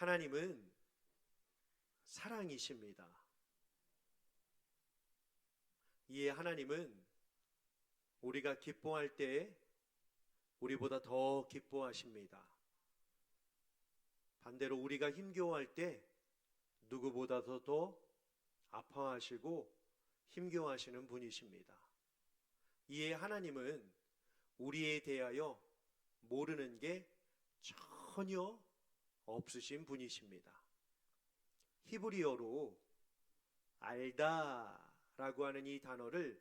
하나님은 사랑이십니다. 이에 하나님은 우리가 기뻐할 때 우리보다 더 기뻐하십니다. 반대로 우리가 힘겨워할 때 누구보다도 더 아파하시고 힘겨워하시는 분이십니다. 이에 하나님은 우리에 대하여 모르는 게 전혀 없으신 분이십니다. 히브리어로 알다 라고 하는 이 단어를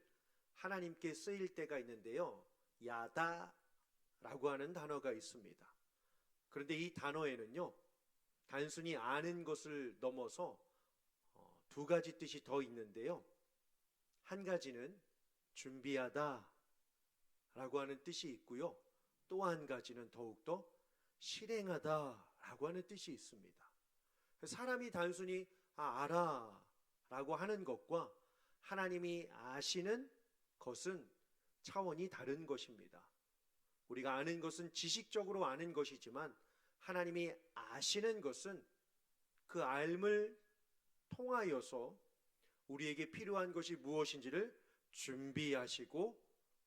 하나님께 쓰일 때가 있는데요. 야다 라고 하는 단어가 있습니다. 그런데 이 단어에는요. 단순히 아는 것을 넘어서 어, 두 가지 뜻이 더 있는데요. 한 가지는 준비하다 라고 하는 뜻이 있고요. 또 한 가지는 더욱더 실행하다 라고 하는 뜻이 있습니다. 사람이 단순히 아, 알아 라고 하는 것과 하나님이 아시는 것은 차원이 다른 것입니다. 우리가 아는 것은 지식적으로 아는 것이지만 하나님이 아시는 것은 그 알을 통하여서 우리에게 필요한 것이 무엇인지를 준비하시고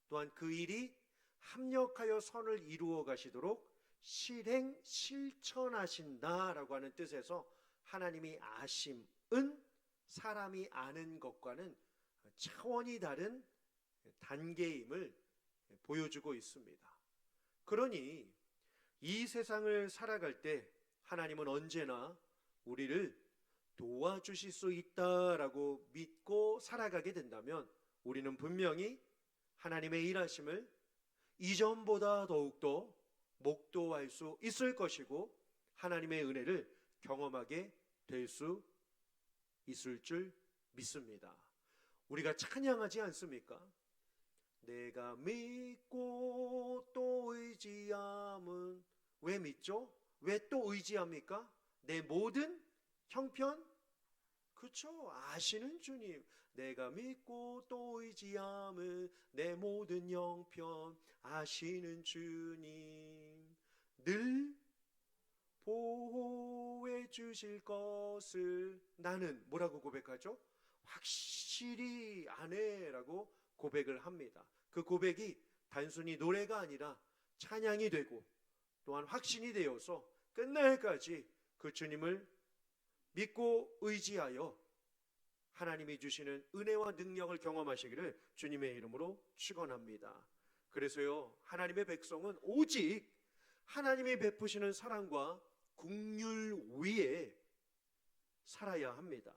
또한 그 일이 합력하여 선을 이루어 가시도록 실행 실천하신다라고 하는 뜻에서 하나님이 아심은 사람이 아는 것과는 차원이 다른 단계임을 보여주고 있습니다. 그러니 이 세상을 살아갈 때 하나님은 언제나 우리를 도와주실 수 있다라고 믿고 살아가게 된다면 우리는 분명히 하나님의 일하심을 이전보다 더욱더 목도할 수 있을 것이고 하나님의 은혜를 경험하게 될 수 있을 줄 믿습니다. 우리가 찬양하지 않습니까? 내가 믿고 또 의지함은 왜 믿죠? 왜 또 의지합니까? 내 모든 형편 그렇죠. 아시는 주님. 내가 믿고 또 의지함은 내 모든 형편 아시는 주님. 늘 보호해 주실 것을 나는 뭐라고 고백하죠? 확실히 아네라고 고백을 합니다. 그 고백이 단순히 노래가 아니라 찬양이 되고 또한 확신이 되어서 끝날까지 그 주님을 믿고 의지하여 하나님이 주시는 은혜와 능력을 경험하시기를 주님의 이름으로 축원합니다. 그래서요 하나님의 백성은 오직 하나님이 베푸시는 사랑과 국률 위에 살아야 합니다.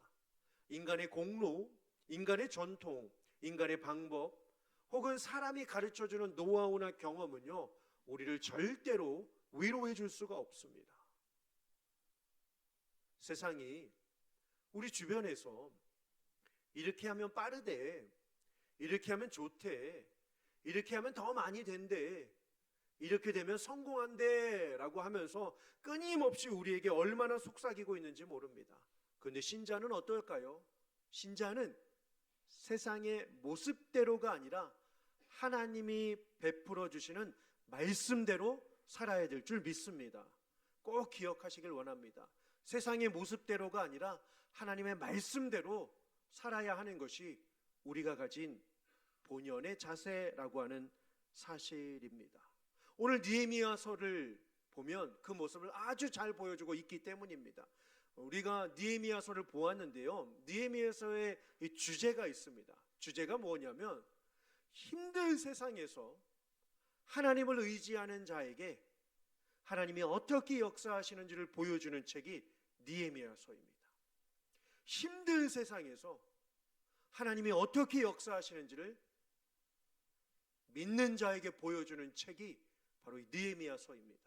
인간의 공로, 인간의 전통, 인간의 방법, 혹은 사람이 가르쳐 주는 노하우나 경험은요, 우리를 절대로 위로해 줄 수가 없습니다. 세상이 우리 주변에서 이렇게 하면 빠르대, 이렇게 하면 좋대, 이렇게 하면 더 많이 된대, 이렇게 되면 성공한대 라고 하면서 끊임없이 우리에게 얼마나 속삭이고 있는지 모릅니다. 그런데 신자는 어떨까요? 신자는 세상의 모습대로가 아니라 하나님이 베풀어 주시는 말씀대로 살아야 될 줄 믿습니다. 꼭 기억하시길 원합니다. 세상의 모습대로가 아니라 하나님의 말씀대로 살아야 하는 것이 우리가 가진 본연의 자세라고 하는 사실입니다. 오늘 니에미아서를 보면 그 모습을 아주 잘 보여주고 있기 때문입니다. 우리가 니에미아서를 보았는데요. 니에미아서의 주제가 있습니다. 주제가 뭐냐면 힘든 세상에서 하나님을 의지하는 자에게 하나님이 어떻게 역사하시는지를 보여주는 책이 니에미아서입니다. 힘든 세상에서 하나님이 어떻게 역사하시는지를 믿는 자에게 보여주는 책이 바로 이 느헤미야서입니다.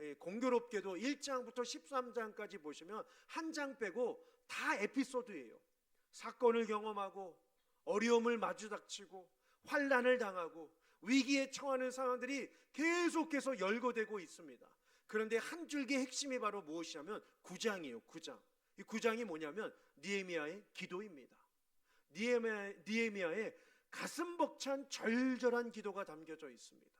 예, 공교롭게도 1장부터 13장까지 보시면 한 장 빼고 다 에피소드예요. 사건을 경험하고 어려움을 마주닥치고 환란을 당하고 위기에 처하는 상황들이 계속해서 열거되고 있습니다. 그런데 한 줄기 핵심이 바로 무엇이냐면 9장이에요. 9장. 이 9장이 뭐냐면 니에미아의 기도입니다. 니에미아, 니에미아 의 가슴 벅찬 절절한 기도가 담겨져 있습니다.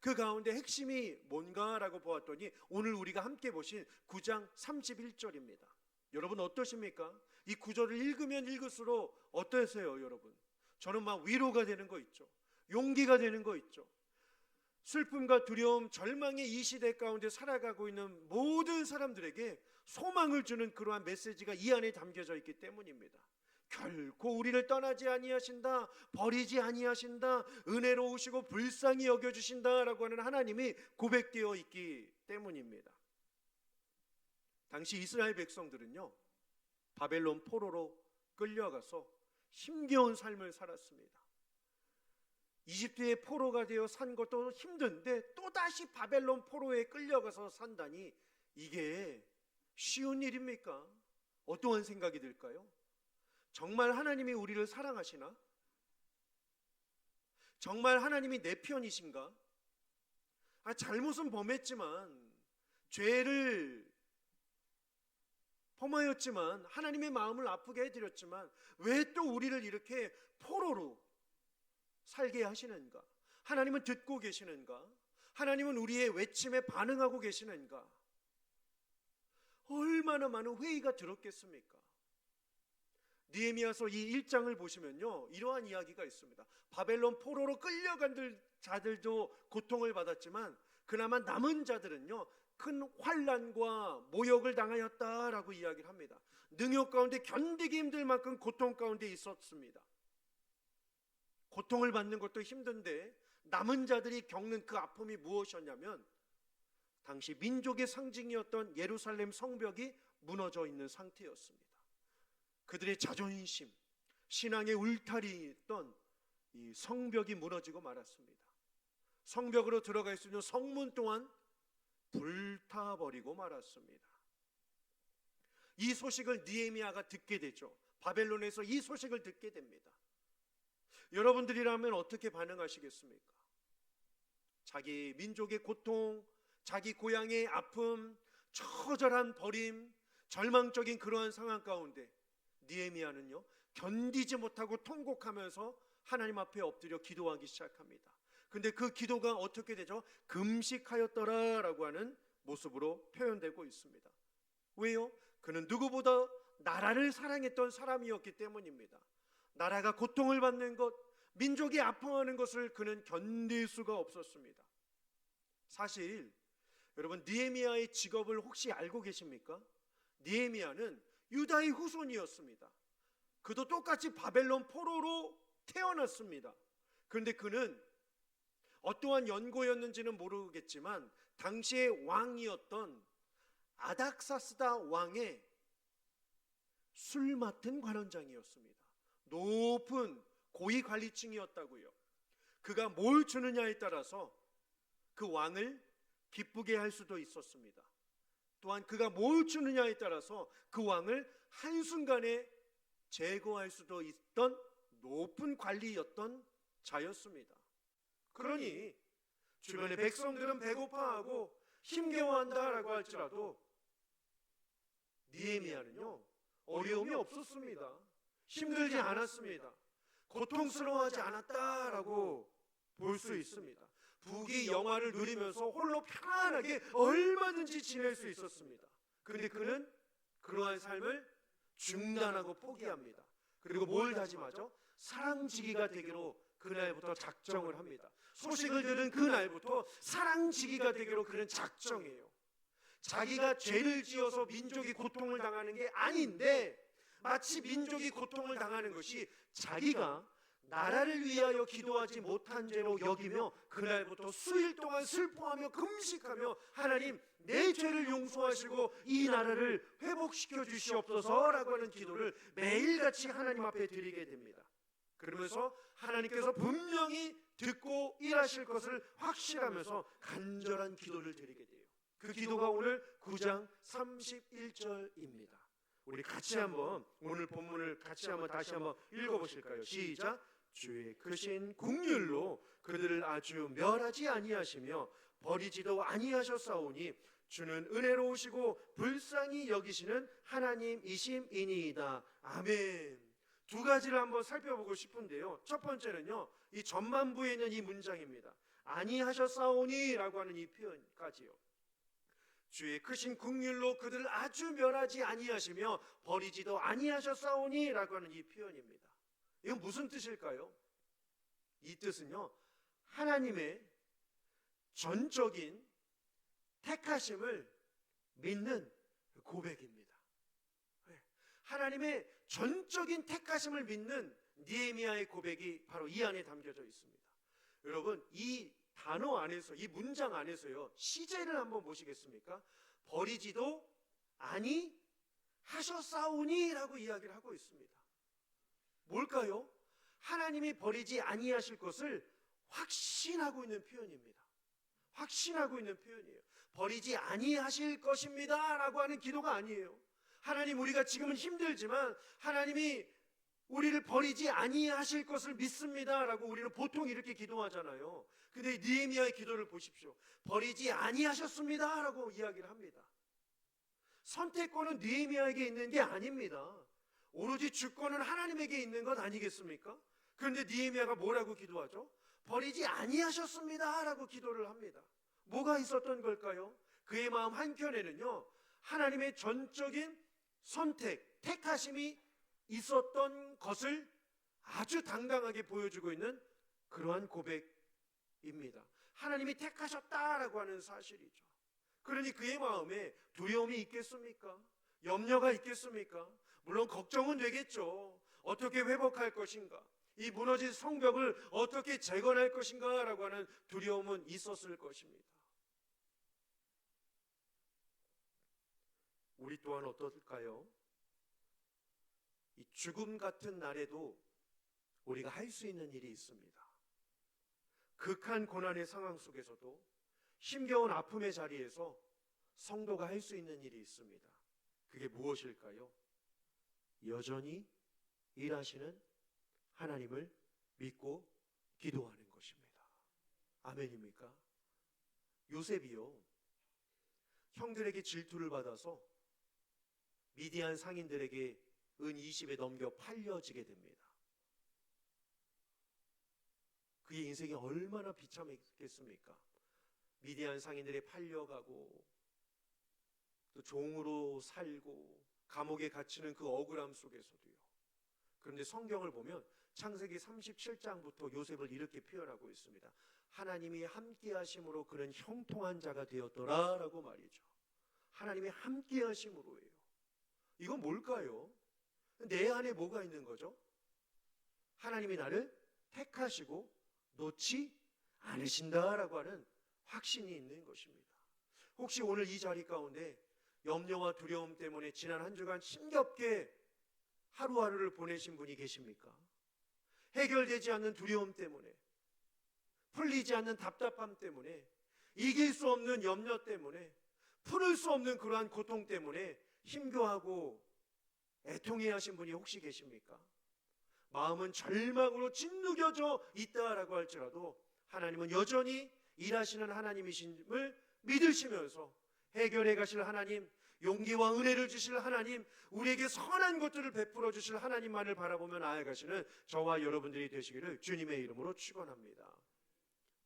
그 가운데 핵심이 뭔가라고 보았더니 오늘 우리가 함께 보신 9장 31절입니다. 여러분 어떠십니까? 이 구절을 읽으면 읽을수록 어떠세요, 여러분? 저는 막 위로가 되는 거 있죠. 용기가 되는 거 있죠. 슬픔과 두려움, 절망의 이 시대 가운데 살아가고 있는 모든 사람들에게 소망을 주는 그러한 메시지가 이 안에 담겨져 있기 때문입니다. 결코 우리를 떠나지 아니하신다, 버리지 아니하신다, 은혜로우시고 불쌍히 여겨 주신다라고 하는 하나님이 고백되어 있기 때문입니다. 당시 이스라엘 백성들은요. 바벨론 포로로 끌려가서 힘겨운 삶을 살았습니다. 이집트의 포로가 되어 산 것도 힘든데 또다시 바벨론 포로에 끌려가서 산다니 이게 쉬운 일입니까? 어떠한 생각이 들까요? 정말 하나님이 우리를 사랑하시나? 정말 하나님이 내 편이신가? 아, 잘못은 범했지만 죄를 범하였지만 하나님의 마음을 아프게 해드렸지만 왜 또 우리를 이렇게 포로로 살게 하시는가? 하나님은 듣고 계시는가? 하나님은 우리의 외침에 반응하고 계시는가? 얼마나 많은 회의가 들었겠습니까? 니에미아서 이 1장을 보시면요. 이러한 이야기가 있습니다. 바벨론 포로로 끌려간 자들도 고통을 받았지만 그나마 남은 자들은요. 큰 환란과 모욕을 당하였다라고 이야기를 합니다. 능욕 가운데 견디기 힘들 만큼 고통 가운데 있었습니다. 고통을 받는 것도 힘든데 남은 자들이 겪는 그 아픔이 무엇이었냐면 당시 민족의 상징이었던 예루살렘 성벽이 무너져 있는 상태였습니다. 그들의 자존심, 신앙의 울타리 있던 이 성벽이 무너지고 말았습니다. 성벽으로 들어갈 수 있는 성문 또한 불타버리고 말았습니다. 이 소식을 니에미아가 듣게 되죠. 바벨론에서 이 소식을 듣게 됩니다. 여러분들이라면 어떻게 반응하시겠습니까? 자기 민족의 고통, 자기 고향의 아픔, 처절한 버림, 절망적인 그러한 상황 가운데 니에미아는요 견디지 못하고 통곡하면서 하나님 앞에 엎드려 기도하기 시작합니다. 근데 그 기도가 어떻게 되죠? 금식하였더라라고 하는 모습으로 표현되고 있습니다. 왜요? 그는 누구보다 나라를 사랑했던 사람이었기 때문입니다. 나라가 고통을 받는 것, 민족이 아파하는 것을 그는 견딜 수가 없었습니다. 사실 여러분 니에미아의 직업을 혹시 알고 계십니까? 니에미아는 유다의 후손이었습니다. 그도 똑같이 바벨론 포로로 태어났습니다. 그런데 그는 어떠한 연고였는지는 모르겠지만 당시의 왕이었던 아닥사스다 왕의 술 맡은 관원장이었습니다. 높은 고위 관리층이었다고요. 그가 뭘 주느냐에 따라서 그 왕을 기쁘게 할 수도 있었습니다. 또한 그가 뭘 주느냐에 따라서 그 왕을 한순간에 제거할 수도 있던 높은 관리였던 자였습니다. 그러니 주변의 백성들은 배고파하고 힘겨워한다라고 할지라도 니에미아는요 어려움이 없었습니다. 힘들지 않았습니다. 고통스러워하지 않았다라고 볼 수 있습니다. 북이 영화를 누리면서 홀로 편안하게 얼마든지 지낼 수 있었습니다. 그런데 그는 그러한 삶을 중단하고 포기합니다. 그리고 뭘 다짐하죠? 사랑지기가 되기로 그날부터 작정을 합니다. 소식을 들은 그날부터 사랑지기가 되기로 그는 작정해요. 자기가 죄를 지어서 민족이 고통을 당하는 게 아닌데 마치 민족이 고통을 당하는 것이 자기가 나라를 위하여 기도하지 못한 죄로 여기며 그날부터 수일 동안 슬퍼하며 금식하며 하나님 내 죄를 용서하시고 이 나라를 회복시켜 주시옵소서라고 하는 기도를 매일같이 하나님 앞에 드리게 됩니다. 그러면서 하나님께서 분명히 듣고 일하실 것을 확실하면서 간절한 기도를 드리게 돼요. 그 기도가 오늘 9장 31절입니다. 우리 같이 한번 오늘 본문을 같이 한번 다시 한번 읽어 보실까요? 시작. 주의 크신 국률로 그들을 아주 멸하지 아니하시며 버리지도 아니하셨사오니 주는 은혜로우시고 불쌍히 여기시는 하나님이심이니이다. 아멘. 두 가지를 한번 살펴보고 싶은데요. 첫 번째는요. 이 전반부에 있는 이 문장입니다. 아니하셨사오니라고 하는 이 표현까지요. 주의 크신 국률로 그들을 아주 멸하지 아니하시며 버리지도 아니하셨사오니라고 하는 이 표현입니다. 이건 무슨 뜻일까요? 이 뜻은요. 하나님의 전적인 택하심을 믿는 고백입니다. 네. 하나님의 전적인 택하심을 믿는 니에미아의 고백이 바로 이 안에 담겨져 있습니다. 여러분 이 단어 안에서 이 문장 안에서요 시제를 한번 보시겠습니까? 버리지도 아니 하셨사오니 라고 이야기를 하고 있습니다. 뭘까요? 하나님이 버리지 아니하실 것을 확신하고 있는 표현입니다. 확신하고 있는 표현이에요. 버리지 아니하실 것입니다라고 하는 기도가 아니에요. 하나님 우리가 지금은 힘들지만 하나님이 우리를 버리지 아니하실 것을 믿습니다라고 우리는 보통 이렇게 기도하잖아요. 근데 니에미아의 기도를 보십시오. 버리지 아니하셨습니다라고 이야기를 합니다. 선택권은 니에미아에게 있는 게 아닙니다. 오로지 주권은 하나님에게 있는 것 아니겠습니까? 그런데 니에미아가 뭐라고 기도하죠? 버리지 아니하셨습니다라고 기도를 합니다. 뭐가 있었던 걸까요? 그의 마음 한켠에는요. 하나님의 전적인 선택, 택하심이 있었던 것을 아주 당당하게 보여주고 있는 그러한 고백입니다. 하나님이 택하셨다라고 하는 사실이죠. 그러니 그의 마음에 두려움이 있겠습니까? 염려가 있겠습니까? 물론 걱정은 되겠죠. 어떻게 회복할 것인가? 이 무너진 성벽을 어떻게 재건할 것인가 라고 하는 두려움은 있었을 것입니다. 우리 또한 어떨까요? 이 죽음 같은 날에도 우리가 할 수 있는 일이 있습니다. 극한 고난의 상황 속에서도 힘겨운 아픔의 자리에서 성도가 할 수 있는 일이 있습니다. 그게 무엇일까요? 여전히 일하시는 하나님을 믿고 기도하는 것입니다. 아멘입니까? 요셉이요. 형들에게 질투를 받아서 미디안 상인들에게 은 20에 넘겨 팔려지게 됩니다. 그의 인생이 얼마나 비참했겠습니까? 미디안 상인들에 팔려가고 또 종으로 살고 감옥에 갇히는 그 억울함 속에서도요. 그런데 성경을 보면 창세기 37장부터 요셉을 이렇게 표현하고 있습니다. 하나님이 함께 하심으로 그는 형통한 자가 되었더라라고 말이죠. 하나님이 함께 하심으로예요. 이건 뭘까요? 내 안에 뭐가 있는 거죠? 하나님이 나를 택하시고 놓지 않으신다라고 하는 확신이 있는 것입니다. 혹시 오늘 이 자리 가운데 염려와 두려움 때문에 지난 한 주간 힘겹게 하루하루를 보내신 분이 계십니까? 해결되지 않는 두려움 때문에, 풀리지 않는 답답함 때문에, 이길 수 없는 염려 때문에, 풀을 수 없는 그러한 고통 때문에 힘겨하고 애통해 하신 분이 혹시 계십니까? 마음은 절망으로 짓누겨져 있다라고 할지라도 하나님은 여전히 일하시는 하나님이심을 믿으시면서 해결해 가실 하나님, 용기와 은혜를 주실 하나님, 우리에게 선한 것들을 베풀어 주실 하나님만을 바라보며 나아가시는 저와 여러분들이 되시기를 주님의 이름으로 축원합니다.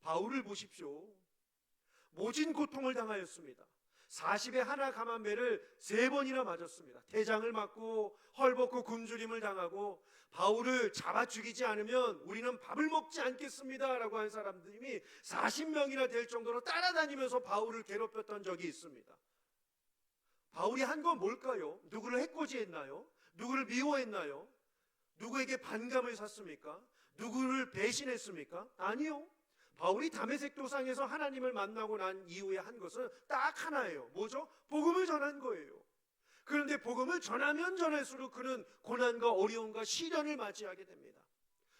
바울을 보십시오. 모진 고통을 당하였습니다. 40에 하나 감한 배를 세 번이나 맞았습니다. 대장을 맞고 헐벗고 굶주림을 당하고 바울을 잡아 죽이지 않으면 우리는 밥을 먹지 않겠습니다라고 한 사람들이 40명이나 될 정도로 따라다니면서 바울을 괴롭혔던 적이 있습니다. 바울이 한 건 뭘까요? 누구를 해코지했나요? 누구를 미워했나요? 누구에게 반감을 샀습니까? 누구를 배신했습니까? 아니요. 바울이 담에색 도상에서 하나님을 만나고 난 이후에 한 것은 딱 하나예요. 뭐죠? 복음을 전한 거예요. 그런데 복음을 전하면 전할수록 그는 고난과 어려움과 시련을 맞이하게 됩니다.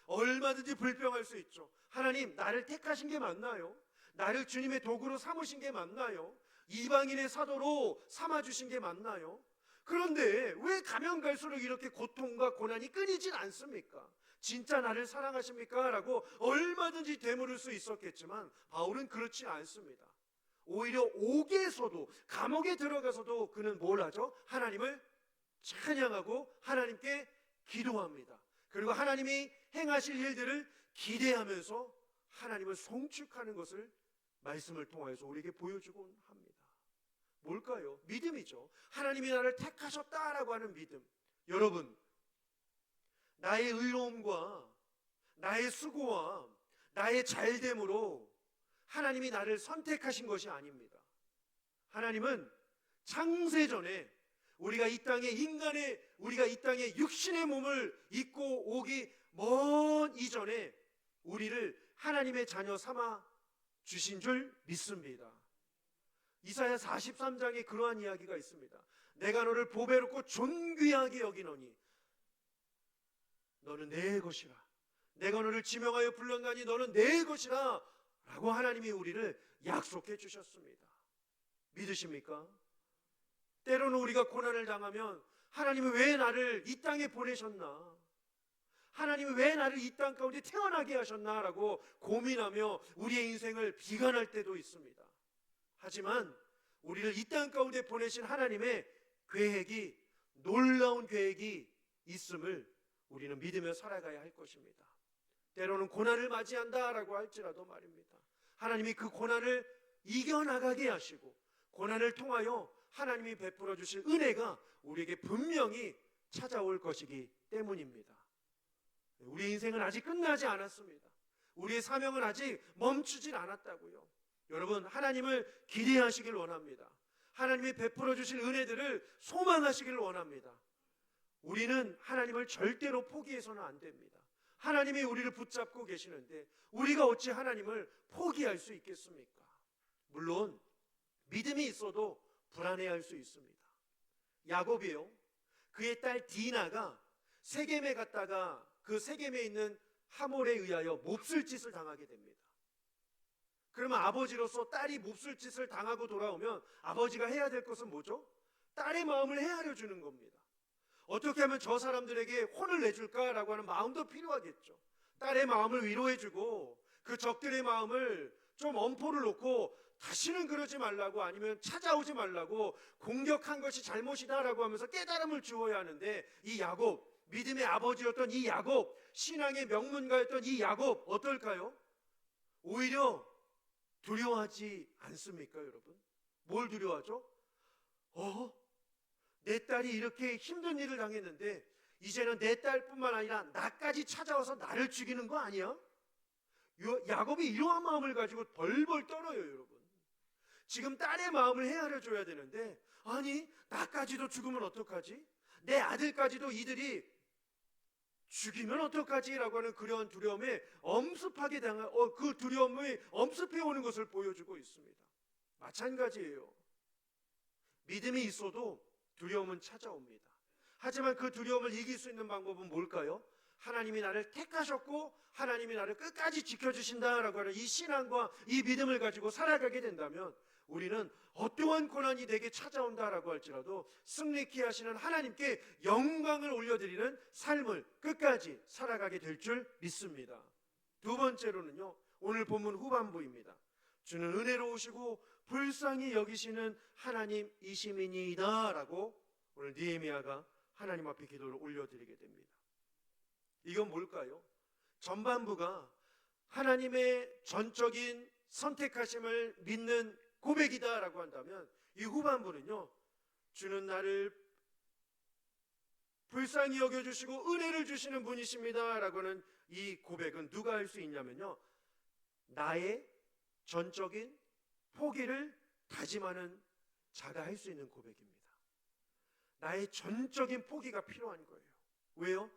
얼마든지 불평할 수 있죠. 하나님, 나를 택하신 게 맞나요? 나를 주님의 도구로 삼으신 게 맞나요? 이방인의 사도로 삼아주신 게 맞나요? 그런데 왜 가면 갈수록 이렇게 고통과 고난이 끊이질 않습니까? 진짜 나를 사랑하십니까? 라고 얼마든지 되물을 수 있었겠지만 바울은 그렇지 않습니다. 오히려 옥에서도 감옥에 들어가서도 그는 뭘 하죠? 하나님을 찬양하고 하나님께 기도합니다. 그리고 하나님이 행하실 일들을 기대하면서 하나님을 송축하는 것을 말씀을 통하여서 우리에게 보여주곤 합니다. 뭘까요? 믿음이죠. 하나님이 나를 택하셨다라고 하는 믿음. 여러분, 나의 의로움과 나의 수고와 나의 잘됨으로 하나님이 나를 선택하신 것이 아닙니다. 하나님은 창세전에 우리가 이 땅에 인간의 우리가 이 땅에 육신의 몸을 입고 오기 먼 이전에 우리를 하나님의 자녀 삼아 주신 줄 믿습니다. 이사야 43장에 그러한 이야기가 있습니다. 내가 너를 보배롭고 존귀하게 여기노니 너는 내 것이라. 내가 너를 지명하여 불렀나니 너는 내 것이라. 라고 하나님이 우리를 약속해 주셨습니다. 믿으십니까? 때로는 우리가 고난을 당하면 하나님이 왜 나를 이 땅에 보내셨나? 하나님이 왜 나를 이 땅 가운데 태어나게 하셨나라고 고민하며 우리의 인생을 비관할 때도 있습니다. 하지만 우리를 이 땅 가운데 보내신 하나님의 계획이 놀라운 계획이 있음을 우리는 믿으며 살아가야 할 것입니다. 때로는 고난을 맞이한다라고 할지라도 말입니다. 하나님이 그 고난을 이겨나가게 하시고 고난을 통하여 하나님이 베풀어 주실 은혜가 우리에게 분명히 찾아올 것이기 때문입니다. 우리 인생은 아직 끝나지 않았습니다. 우리의 사명은 아직 멈추질 않았다고요. 여러분, 하나님을 기대하시길 원합니다. 하나님이 베풀어 주실 은혜들을 소망하시길 원합니다. 우리는 하나님을 절대로 포기해서는 안 됩니다. 하나님이 우리를 붙잡고 계시는데 우리가 어찌 하나님을 포기할 수 있겠습니까? 물론 믿음이 있어도 불안해할 수 있습니다. 야곱이요. 그의 딸 디나가 세겜에 갔다가 그 세겜에 있는 하몰에 의하여 몹쓸 짓을 당하게 됩니다. 그러면 아버지로서 딸이 몹쓸 짓을 당하고 돌아오면 아버지가 해야 될 것은 뭐죠? 딸의 마음을 헤아려 주는 겁니다. 어떻게 하면 저 사람들에게 혼을 내줄까라고 하는 마음도 필요하겠죠. 딸의 마음을 위로해주고 그 적들의 마음을 좀 엄포를 놓고 다시는 그러지 말라고 아니면 찾아오지 말라고 공격한 것이 잘못이다라고 하면서 깨달음을 주어야 하는데 이 야곱 믿음의 아버지였던 이 야곱 신앙의 명문가였던 이 야곱 어떨까요? 오히려 두려워하지 않습니까, 여러분? 뭘 두려워하죠? 어? 내 딸이 이렇게 힘든 일을 당했는데 이제는 내 딸뿐만 아니라 나까지 찾아와서 나를 죽이는 거 아니야? 요- 야곱이 이러한 마음을 가지고 벌벌 떨어요, 여러분. 지금 딸의 마음을 헤아려 줘야 되는데 아니 나까지도 죽으면 어떡하지? 내 아들까지도 이들이 죽이면 어떡하지라고 하는 그런 두려움에 엄습하게 당한 어, 그 두려움이 엄습해 오는 것을 보여주고 있습니다. 마찬가지예요. 믿음이 있어도 두려움은 찾아옵니다. 하지만 그 두려움을 이길 수 있는 방법은 뭘까요? 하나님이 나를 택하셨고 하나님이 나를 끝까지 지켜주신다라고 하는 이 신앙과 이 믿음을 가지고 살아가게 된다면 우리는 어떠한 고난이 내게 찾아온다라고 할지라도 승리케 하시는 하나님께 영광을 올려드리는 삶을 끝까지 살아가게 될 줄 믿습니다. 두 번째로는요, 오늘 본문 후반부입니다. 주는 은혜로우시고 불쌍히 여기시는 하나님이시민이다라고 오늘 니에미아가 하나님 앞에 기도를 올려드리게 됩니다. 이건 뭘까요? 전반부가 하나님의 전적인 선택하심을 믿는 고백이다라고 한다면 이 후반부는요. 주는 나를 불쌍히 여겨 주시고 은혜를 주시는 분이십니다라고는 이 고백은 누가 할 수 있냐면요. 나의 전적인 포기를 다짐하는 자가 할 수 있는 고백입니다. 나의 전적인 포기가 필요한 거예요. 왜요?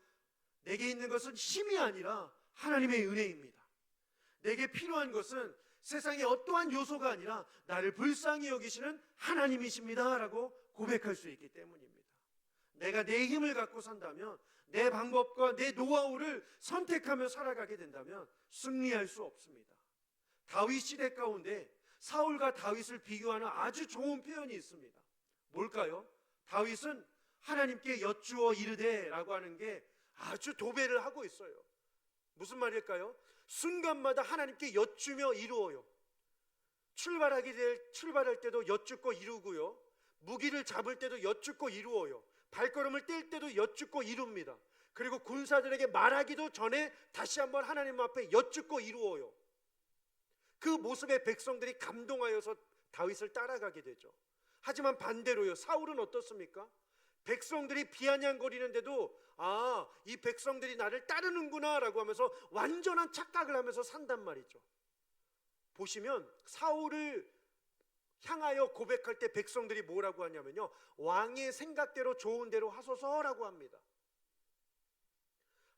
내게 있는 것은 힘이 아니라 하나님의 은혜입니다. 내게 필요한 것은 세상의 어떠한 요소가 아니라 나를 불쌍히 여기시는 하나님이십니다라고 고백할 수 있기 때문입니다. 내가 내 힘을 갖고 산다면 내 방법과 내 노하우를 선택하며 살아가게 된다면 승리할 수 없습니다. 다윗 시대 가운데 사울과 다윗을 비교하는 아주 좋은 표현이 있습니다. 뭘까요? 다윗은 하나님께 여쭈어 이르되라고 하는 게 아주 도배를 하고 있어요. 무슨 말일까요? 순간마다 하나님께 여쭈며 이루어요. 출발하게 될 출발할 때도 여쭙고 이루고요. 무기를 잡을 때도 여쭙고 이루어요. 발걸음을 뗄 때도 여쭙고 이룹니다. 그리고 군사들에게 말하기도 전에 다시 한번 하나님 앞에 여쭙고 이루어요. 그 모습에 백성들이 감동하여서 다윗을 따라가게 되죠. 하지만 반대로요. 사울은 어떻습니까? 백성들이 비아냥거리는데도 아, 이 백성들이 나를 따르는구나라고 하면서 완전한 착각을 하면서 산단 말이죠. 보시면 사울을 향하여 고백할 때 백성들이 뭐라고 하냐면요. 왕의 생각대로 좋은 대로 하소서라고 합니다.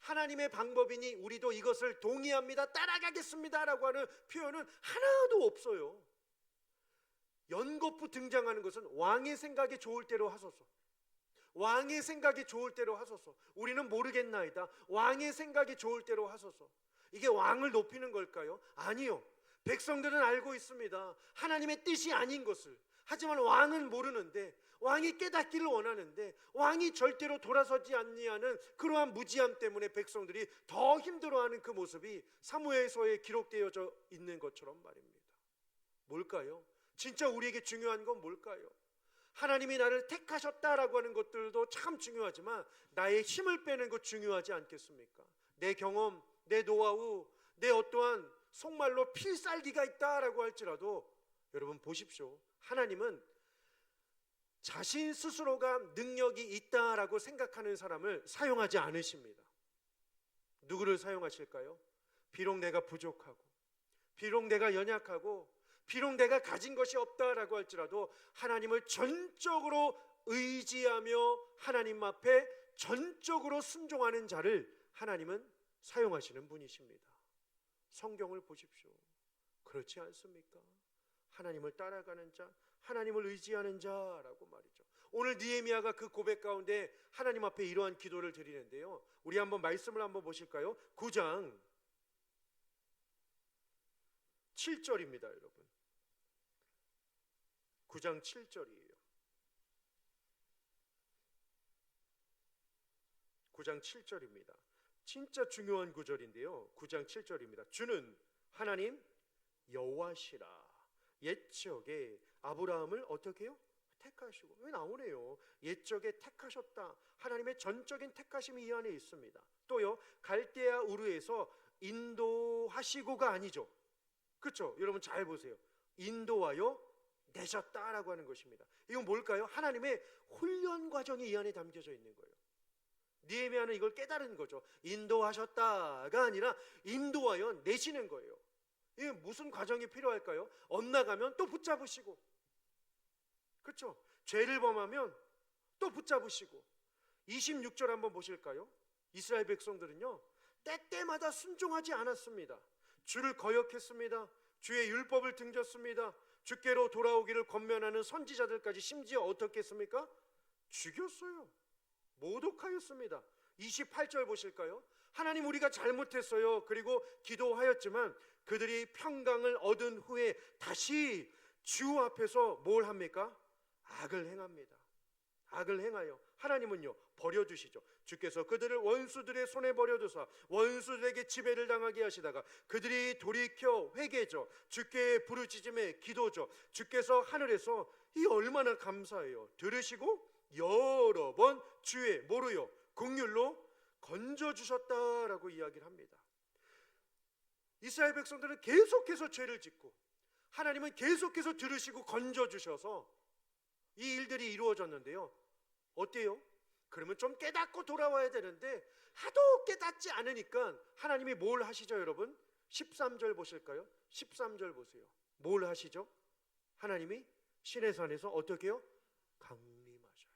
하나님의 방법이니 우리도 이것을 동의합니다. 따라가겠습니다라고 하는 표현은 하나도 없어요. 연거푸 등장하는 것은 왕의 생각이 좋을 대로 하소서. 왕의 생각이 좋을 대로 하소서. 우리는 모르겠나이다. 왕의 생각이 좋을 대로 하소서. 이게 왕을 높이는 걸까요? 아니요. 백성들은 알고 있습니다. 하나님의 뜻이 아닌 것을. 하지만 왕은 모르는데 왕이 깨닫기를 원하는데 왕이 절대로 돌아서지 않니하는 그러한 무지함 때문에 백성들이 더 힘들어하는 그 모습이 사무엘서에 기록되어져 있는 것처럼 말입니다. 뭘까요? 진짜 우리에게 중요한 건 뭘까요? 하나님이 나를 택하셨다라고 하는 것들도 참 중요하지만 나의 힘을 빼는 것 중요하지 않겠습니까? 내 경험, 내 노하우, 내 어떠한 속말로 필살기가 있다라고 할지라도 여러분 보십시오. 하나님은 자신 스스로가 능력이 있다라고 생각하는 사람을 사용하지 않으십니다. 누구를 사용하실까요? 비록 내가 부족하고, 비록 내가 연약하고, 비록 내가 가진 것이 없다라고 할지라도 하나님을 전적으로 의지하며 하나님 앞에 전적으로 순종하는 자를 하나님은 사용하시는 분이십니다. 성경을 보십시오. 그렇지 않습니까? 하나님을 따라가는 자, 하나님을 의지하는 자라고 말이죠. 오늘 니에미아가 그 고백 가운데 하나님 앞에 이러한 기도를 드리는데요. 우리 한번 말씀을 한번 보실까요? 9장 7절입니다, 여러분. 9장 7절이에요. 9장 7절입니다. 진짜 중요한 구절인데요. 9장 7절입니다. 주는 하나님 여호와시라. 옛적에 아브라함을 어떻게 해요? 택하시고 왜 나오네요. 옛적에 택하셨다. 하나님의 전적인 택하심이 이 안에 있습니다. 또요 갈대아 우르에서 인도하시고가 아니죠. 그렇죠? 여러분 잘 보세요. 인도하여 내셨다라고 하는 것입니다. 이건 뭘까요? 하나님의 훈련 과정이 이 안에 담겨져 있는 거예요. 니에미아는 이걸 깨달은 거죠. 인도하셨다가 아니라 인도하여 내시는 거예요. 이게 무슨 과정이 필요할까요? 엇나가면 또 붙잡으시고, 그렇죠? 죄를 범하면 또 붙잡으시고. 26절 한번 보실까요? 이스라엘 백성들은요 때때마다 순종하지 않았습니다. 주를 거역했습니다. 주의 율법을 등졌습니다. 주께로 돌아오기를 권면하는 선지자들까지 심지어 어떻게 했습니까? 죽였어요. 모독하였습니다. 28절 보실까요? 하나님 우리가 잘못했어요. 그리고 기도하였지만 그들이 평강을 얻은 후에 다시 주 앞에서 뭘 합니까? 악을 행합니다. 악을 행하여 하나님은요 버려두시죠. 주께서 그들을 원수들의 손에 버려두사 원수들에게 지배를 당하게 하시다가 그들이 돌이켜 회개죠. 주께 부르짖음에 기도죠. 주께서 하늘에서 이 얼마나 감사해요. 들으시고 여러 번 주의 모르요 국률로 건져 주셨다라고 이야기를 합니다. 이스라엘 백성들은 계속해서 죄를 짓고 하나님은 계속해서 들으시고 건져 주셔서 이 일들이 이루어졌는데요. 어때요? 그러면 좀 깨닫고 돌아와야 되는데 하도 깨닫지 않으니까 하나님이 뭘 하시죠, 여러분? 13절 보실까요? 13절 보세요. 뭘 하시죠? 하나님이 신의 산에서 어떻게 해요? 강림하셔요.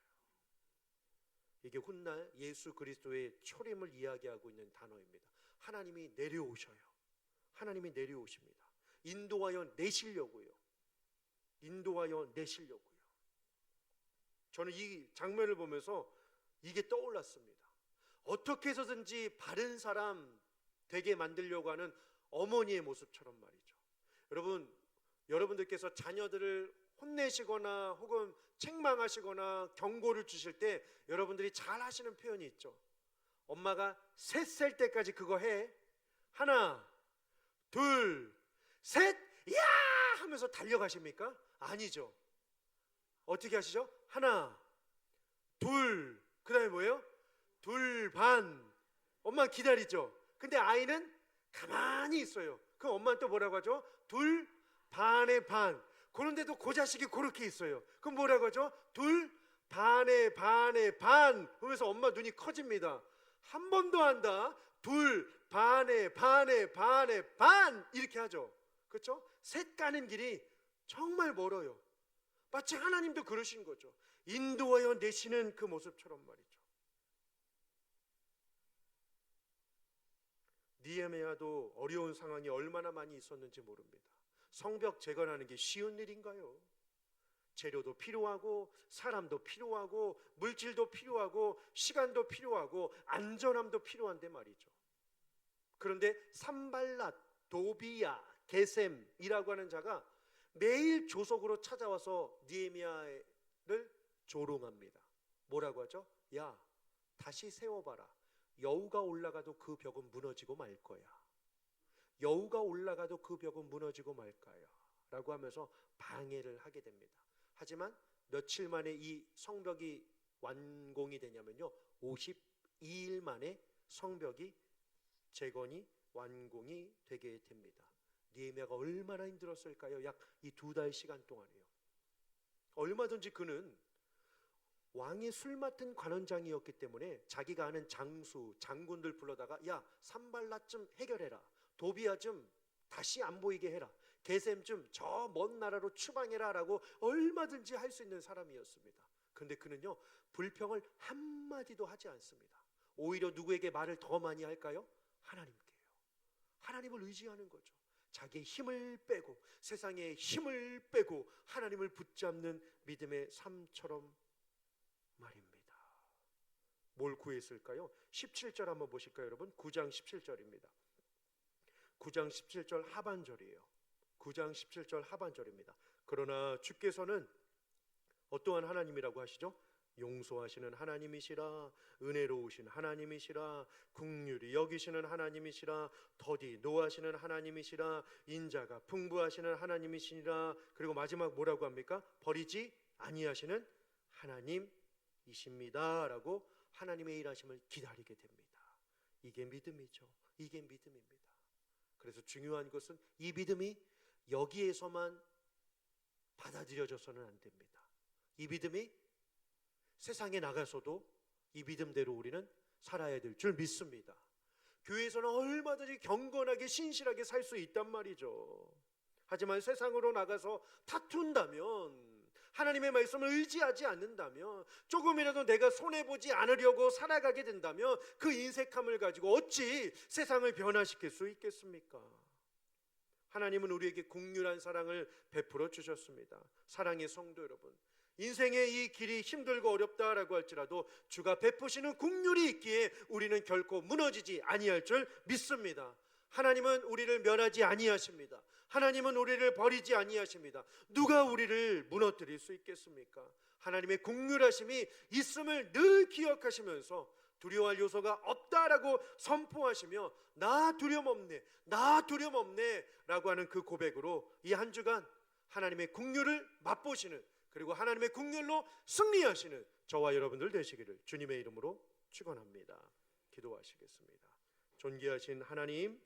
이게 훗날 예수 그리스도의 초림을 이야기하고 있는 단어입니다. 하나님이 내려오셔요. 하나님이 내려오십니다. 인도하여 내시려고요. 인도하여 내시려고요. 저는 이 장면을 보면서 이게 떠올랐습니다. 어떻게 해서든지 바른 사람 되게 만들려고 하는 어머니의 모습처럼 말이죠. 여러분, 여러분들께서 자녀들을 혼내시거나 혹은 책망하시거나 경고를 주실 때 여러분들이 잘 하시는 표현이 있죠. 엄마가 셋 셀 때까지 그거 해. 하나, 둘, 셋, 야! 하면서 달려가십니까? 아니죠. 어떻게 하시죠? 하나, 둘, 그 다음에 뭐예요? 둘, 반. 엄마 기다리죠. 근데 아이는 가만히 있어요. 그럼 엄마는 또 뭐라고 하죠? 둘 반의 반. 그런데도 그 자식이 그렇게 있어요. 그럼 뭐라고 하죠? 둘 반의 반의 반. 그러면서 엄마 눈이 커집니다. 한번더 한다. 둘 반의 반의 반의 반 이렇게 하죠. 그렇죠? 셋 가는 길이 정말 멀어요. 마치 하나님도 그러신 거죠. 인도하여 내시는 그 모습처럼 말이죠. 니에메아도 어려운 상황이 얼마나 많이 있었는지 모릅니다. 성벽 재건하는 게 쉬운 일인가요? 재료도 필요하고 사람도 필요하고 물질도 필요하고 시간도 필요하고 안전함도 필요한데 말이죠. 그런데 삼발랏, 도비야, 게셈이라고 하는 자가 매일 조속으로 찾아와서 니에미아를 조롱합니다. 뭐라고 하죠? 야, 다시 세워봐라. 여우가 올라가도 그 벽은 무너지고 말 거야. 여우가 올라가도 그 벽은 무너지고 말 거야. 라고 하면서 방해를 하게 됩니다. 하지만 며칠 만에 이 성벽이 완공이 되냐면요. 52일 만에 성벽이 재건이 완공이 되게 됩니다. 니에미아가 얼마나 힘들었을까요? 약 이 두 달 시간 동안이요. 얼마든지 그는 왕의 술 맡은 관원장이었기 때문에 자기가 아는 장수, 장군들 불러다가 야 산발랏 좀 해결해라. 도비야 좀 다시 안 보이게 해라. 좀저먼 나라로 추방해라라고 얼마든지 할 수 있는 사람이었습니다. 그런데 그는요 불평을 한 마디도 하지 않습니다. 오히려 누구에게 말을 더 많이 할까요? 하나님께요. 하나님을 의지하는 거죠. 자기의 힘을 빼고 세상의 힘을 빼고 하나님을 붙잡는 믿음의 삶처럼 말입니다. 뭘 구했을까요? 17절 한번 보실까요, 여러분? 9장 17절입니다. 9장 17절 하반절이에요. 9장 17절 하반절입니다. 그러나 주께서는 어떠한 하나님이라고 하시죠? 용서하시는 하나님이시라 은혜로우신 하나님이시라 국률이 여기시는 하나님이시라 더디 노하시는 하나님이시라 인자가 풍부하시는 하나님이시라 그리고 마지막 뭐라고 합니까? 버리지 아니하시는 하나님이십니다라고 하나님의 일하심을 기다리게 됩니다. 이게 믿음이죠. 이게 믿음입니다. 그래서 중요한 것은 이 믿음이 여기에서만 받아들여져서는 안 됩니다. 이 믿음이 세상에 나가서도 이 믿음대로 우리는 살아야 될 줄 믿습니다. 교회에서는 얼마든지 경건하게 신실하게 살 수 있단 말이죠. 하지만 세상으로 나가서 다툰다면 하나님의 말씀을 의지하지 않는다면 조금이라도 내가 손해 보지 않으려고 살아가게 된다면 그 인색함을 가지고 어찌 세상을 변화시킬 수 있겠습니까? 하나님은 우리에게 공률한 사랑을 베풀어 주셨습니다. 사랑의 성도 여러분, 인생의 이 길이 힘들고 어렵다라고 할지라도 주가 베푸시는 국률이 있기에 우리는 결코 무너지지 아니할 줄 믿습니다. 하나님은 우리를 멸하지 아니하십니다. 하나님은 우리를 버리지 아니하십니다. 누가 우리를 무너뜨릴 수 있겠습니까? 하나님의 국률하심이 있음을 늘 기억하시면서 두려워할 요소가 없다라고 선포하시며 나 두려움 없네, 나 두려움 없네라고 하는 그 고백으로 이 한 주간 하나님의 국률을 맛보시는 그리고 하나님의 국률로 승리하시는 저와 여러분들 되시기를 주님의 이름으로 축원합니다. 기도하시겠습니다. 존귀하신 하나님